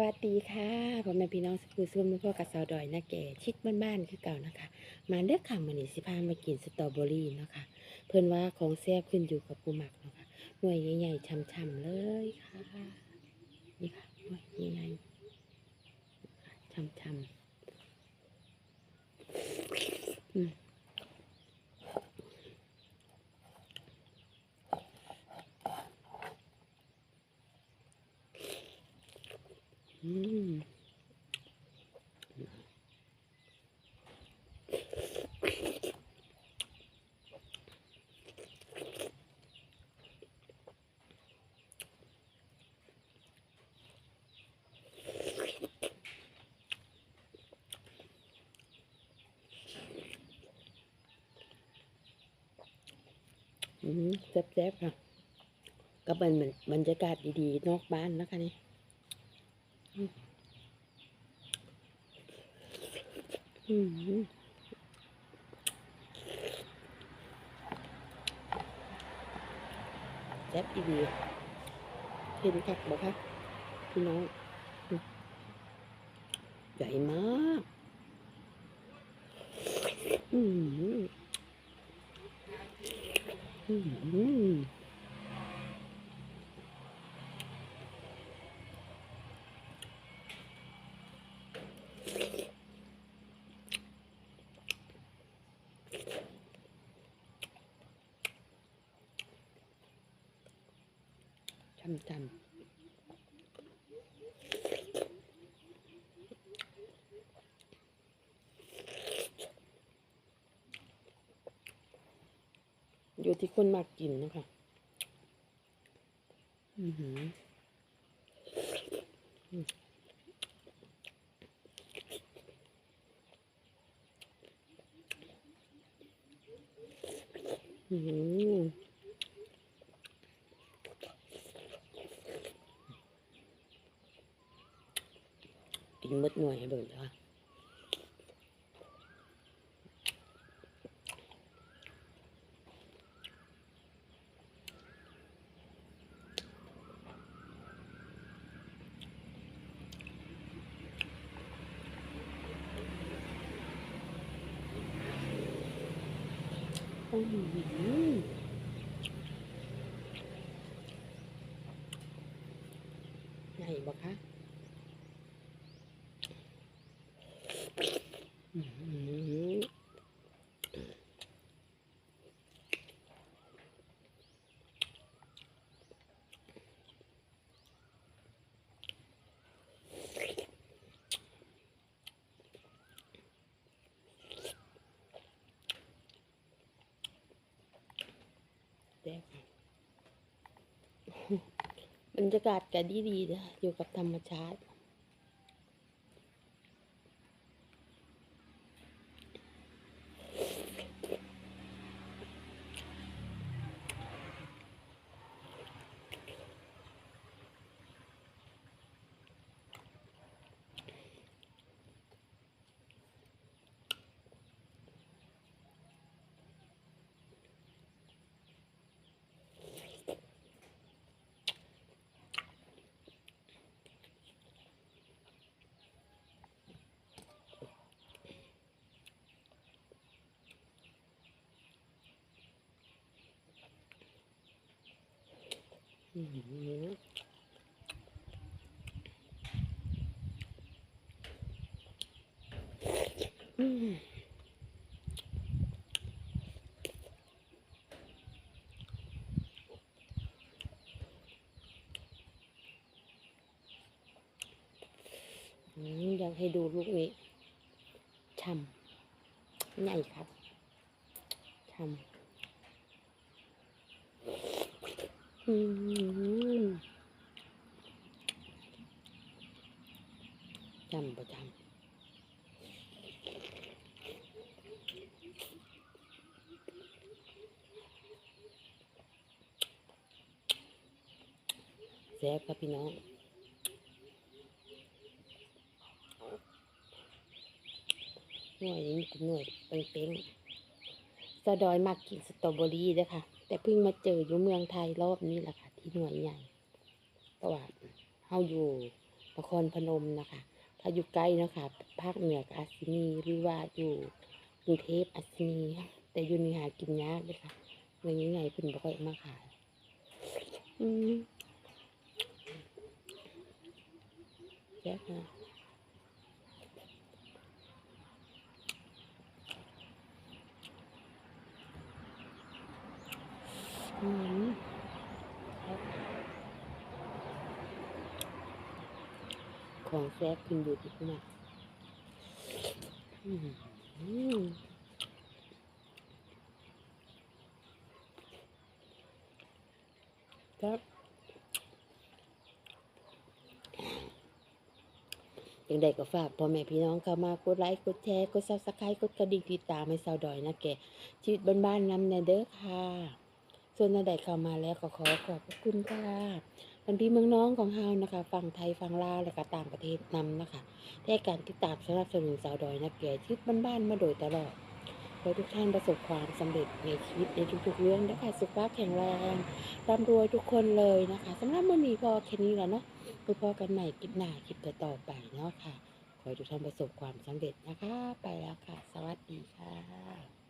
วัสดีค่ะพ่อแม่พี่น้องสกูซุ่มพ่อกับสาวดอยนะแก่ชิดบ้านๆคือเก่านะคะ มาเลือกข่ะมันนี้สิพามากินสตรอเบอรี่เนาะค่ะเพื่อนว่าของแซ่บขึ้นอยู่กับปูหมักเนาะค่ะหน่วยใหญ่ๆช่ำๆเลยค่ะ นี่ค่ะหน่วยใหญ่ๆช่ำๆอืมอืม อืม แซ่บๆค่ะก็เป็นเหมือนบรรยากาศดีๆ นอกบ้านนะคะนี่ อืมอืมแซ่บดีเห็นคักบอกคะพี่น้อง ใหญ่มาก อืมอืม จำจำอยู่ที่คนมากกินนะคะอือหืออืมอืม กินหมดหน่วยให้เบิ่งจ้ะอือหือใหญ่บ่คะ อืมแซ่ บรรยากาศก็ดีดีๆนะอยู่กับธรรมชาติ อยากให้ดูลูกนี้ช่ำใหญ่ครับช่ำ อืมจำประจำแซ่บครับพี่น้องหน่วยนี้หน่วยเป้งๆสะดอยมักกินสตรอเบอรี่ด้อค่ะ แต่เพิ่งมาเจออยู่เมืองไทยรอบนี้แหละค่ะ ที่หน่วยใหญ่เพราะว่าเฮาอยู่นครพนมนะคะ ถ้าอยู่ใกล้นะคะภาคเหนือกอาซินีหรือว่าอยู่กรุงเทพอาซินีแต่อยู่นี่หากินยากเลยค่ะเมือนี้ไงเพิ่นบ่ค่อยเอามาขาย อืมแซ่บนะ อืมครับของแซ่บขึ้นอยู่ที่นาดอืมอืมครับยังไดก็ฝากพ่อแม่พี่น้องเข้ามากดไลค์กดแชร์กดซับสไครต์กดกระดิ่งติดตามให้สาวดอยนะแกชีวิตบ้านๆนำแนเด้อค่ะ ส่วนนาใดเข้ามาแล้วก็ขอขอบพระคุณค่ะพันพี่เมืองน้องของเฮานะคะฝั่งไทยฝั่งลาวและก็ต่างประเทศนำนะคะได้การติดตามสนับสนุนสาวดอยนะแก่ชีวิตบ้านๆมาโดยตลอดขอให้ทุกท่านประสบความสำเร็จในชีวิตในทุกๆเรื่องนะคะสุขภาพแข็งแรงร่ำรวยทุกคนเลยนะคะสำหรับมื้อนี้พอแค่นี้แหละเนาะไปพอกันใหม่คลิปหน้าคลิปต่อไปเนาะค่ะขอให้ทุกท่านประสบความสำเร็จนะคะ ไปแล้วค่ะ สวัสดีค่ะ